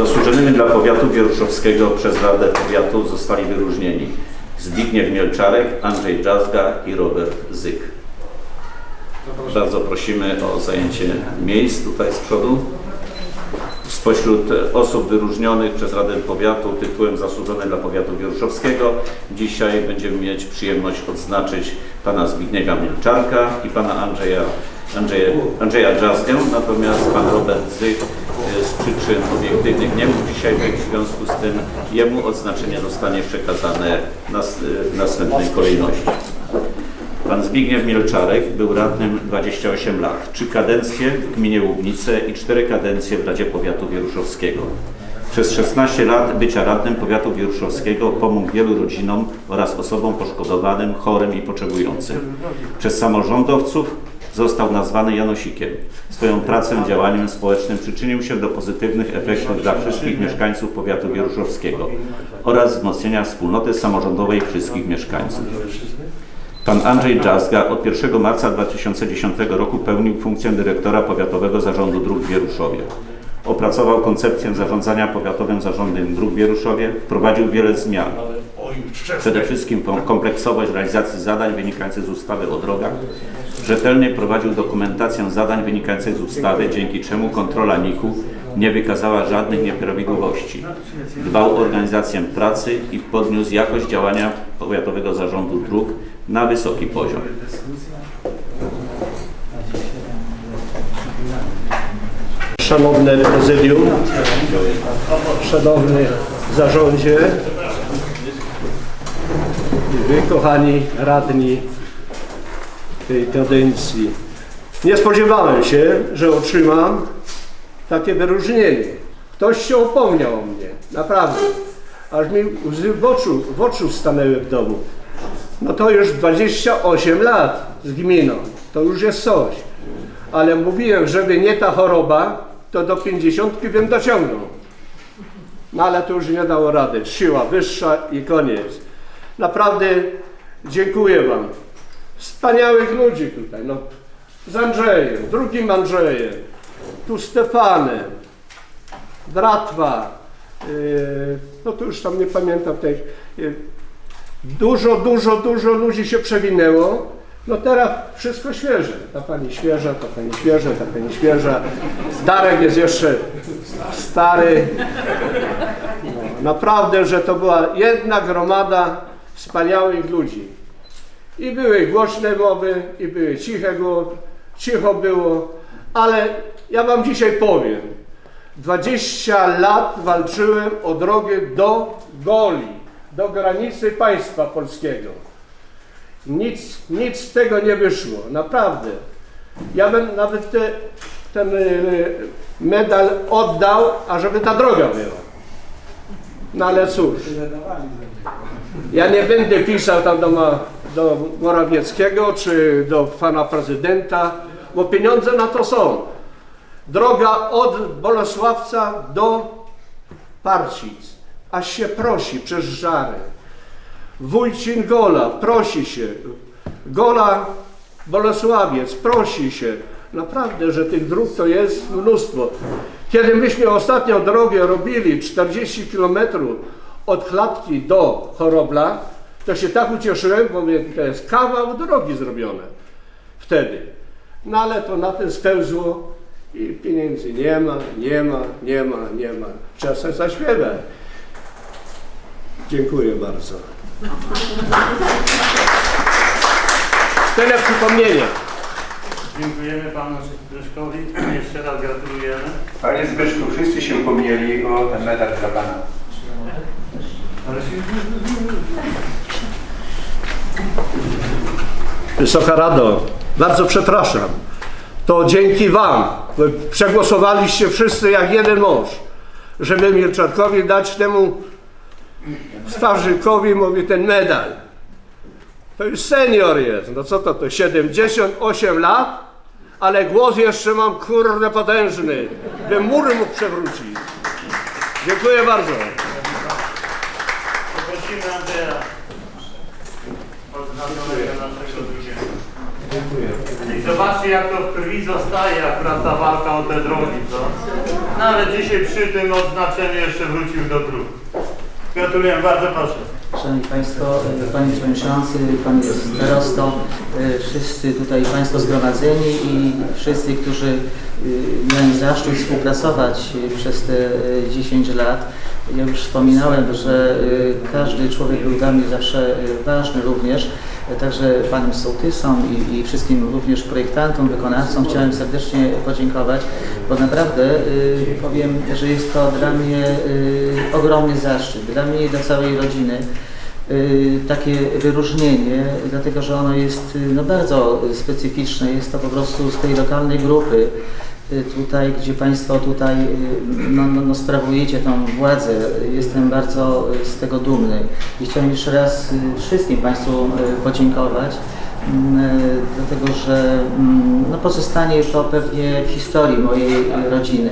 Zasłużonymi dla powiatu wieruszowskiego przez Radę Powiatu zostali wyróżnieni Zbigniew Mielczarek, Andrzej Dżazga i Robert Zyk. Bardzo prosimy o zajęcie miejsc tutaj z przodu. Spośród osób wyróżnionych przez Radę Powiatu tytułem Zasłużony dla Powiatu Wieruszowskiego dzisiaj będziemy mieć przyjemność odznaczyć pana Zbigniewa Milczarka i pana Andrzeja, Andrzeja, Andrzeja Dżazgę, natomiast pan Robert Zyk z przyczyn obiektywnych nie mógł dzisiaj być, w związku z tym jemu odznaczenie zostanie przekazane w następnej kolejności. Pan Zbigniew Mielczarek był radnym 28 lat, trzy kadencje w gminie Łubnice i cztery kadencje w Radzie Powiatu Wieruszowskiego. Przez 16 lat bycia radnym powiatu wieruszowskiego pomógł wielu rodzinom oraz osobom poszkodowanym, chorym i potrzebującym. Przez samorządowców został nazwany Janosikiem. Swoją pracą, działaniem społecznym przyczynił się do pozytywnych efektów dla wszystkich mieszkańców powiatu wieruszowskiego oraz wzmocnienia wspólnoty samorządowej wszystkich mieszkańców. Pan Andrzej Dżazga od 1 marca 2010 roku pełnił funkcję dyrektora Powiatowego Zarządu Dróg w Wieruszowie. Opracował koncepcję zarządzania Powiatowym Zarządem Dróg w Wieruszowie, wprowadził wiele zmian. Przede wszystkim kom- kompleksowość realizacji zadań wynikających z ustawy o drogach. Rzetelnie prowadził dokumentację zadań wynikających z ustawy, dzięki czemu kontrola NIK-u nie wykazała żadnych nieprawidłowości. Dbał o organizację pracy i podniósł jakość działania Powiatowego Zarządu Dróg na wysoki poziom. Szanowne prezydium, szanowny zarządzie, wy kochani radni tej kadencji. Nie spodziewałem się, że otrzymam takie wyróżnienie. Ktoś się upomniał o mnie, naprawdę. Aż mi łzy w oczu, w oczu stanęły w domu. No to już 28 lat z gminą, to już jest coś. Ale mówiłem, żeby nie ta choroba, to do 50 bym dociągnął. No ale to już nie dało rady. Siła wyższa i koniec. Naprawdę dziękuję Wam. Wspaniałych ludzi tutaj. No, z Andrzejem, drugim Andrzejem, tu Stefanem, Dratwa, yy, no to już tam nie pamiętam tej. Yy, dużo, dużo, dużo ludzi się przewinęło. No teraz wszystko świeże. Ta pani świeża, ta pani świeża, ta pani świeża. Darek jest jeszcze stary. No, naprawdę, że to była jedna gromada wspaniałych ludzi. I były głośne mowy, i były ciche, gło- cicho było, ale ja wam dzisiaj powiem. 20 lat walczyłem o drogę do Goli, do granicy państwa polskiego. Nic, nic z tego nie wyszło, naprawdę. Ja bym nawet te, ten y, medal oddał, ażeby ta droga była. No ale cóż, ja nie będę pisał tam do, ma, do Morawieckiego czy do pana prezydenta, bo pieniądze na to są. Droga od Bolesławca do Parcic, aż się prosi przez żary. Wójcin Gola, prosi się. Gola Bolesławiec, prosi się. Naprawdę, że tych dróg to jest mnóstwo. Kiedy myśmy ostatnio drogę robili 40 km od Klatki do Chorobla, to się tak ucieszyłem, bo mówię, to jest kawał drogi zrobione wtedy. No ale to na tym spełzło i pieniędzy nie ma, nie ma, nie ma, nie ma. Trzeba sobie zaśpiewać. Dziękuję bardzo. Tyle przypomnienia. Dziękujemy panu Zbyszkowi. Jeszcze raz gratulujemy. Panie Zbyszku, wszyscy się upomnieli o ten medal dla Pana. Ale się Wysoka Rado, bardzo przepraszam. To dzięki Wam przegłosowaliście wszyscy jak jeden mąż, żeby Milczarkowi dać temu starzykowi, mówię, ten medal. To już senior jest. No co to, to 78 lat? Ale głos jeszcze mam kurde potężny, by mury mógł przewrócić. Dziękuję bardzo. I zobaczcie jak to w krwi zostaje akurat ta walka o te drogi, co? Nawet dzisiaj przy tym odznaczeniu jeszcze wrócił do dróg. Gratuluję, bardzo proszę. Szanowni Państwo, e, Panie Przewodniczący, Panie Starosto, e, wszyscy tutaj Państwo zgromadzeni i wszyscy, którzy e, miałem zaszczyt współpracować przez te e, 10 lat. Ja już wspominałem, że każdy człowiek był dla mnie zawsze ważny również, także Panom Sołtysom i, i wszystkim również projektantom, wykonawcom chciałem serdecznie podziękować, bo naprawdę e, powiem, że jest to dla mnie e, ogromny zaszczyt, dla mnie i dla całej rodziny y, takie wyróżnienie, dlatego że ono jest y, no, bardzo specyficzne. Jest to po prostu z tej lokalnej grupy, y, tutaj, gdzie Państwo tutaj y, no, no, no, sprawujecie tą władzę. Jestem bardzo y, z tego dumny i chciałem jeszcze raz y, wszystkim Państwu y, podziękować. mm, y, Dlatego, że mm, no, pozostanie to pewnie w historii mojej y, rodziny.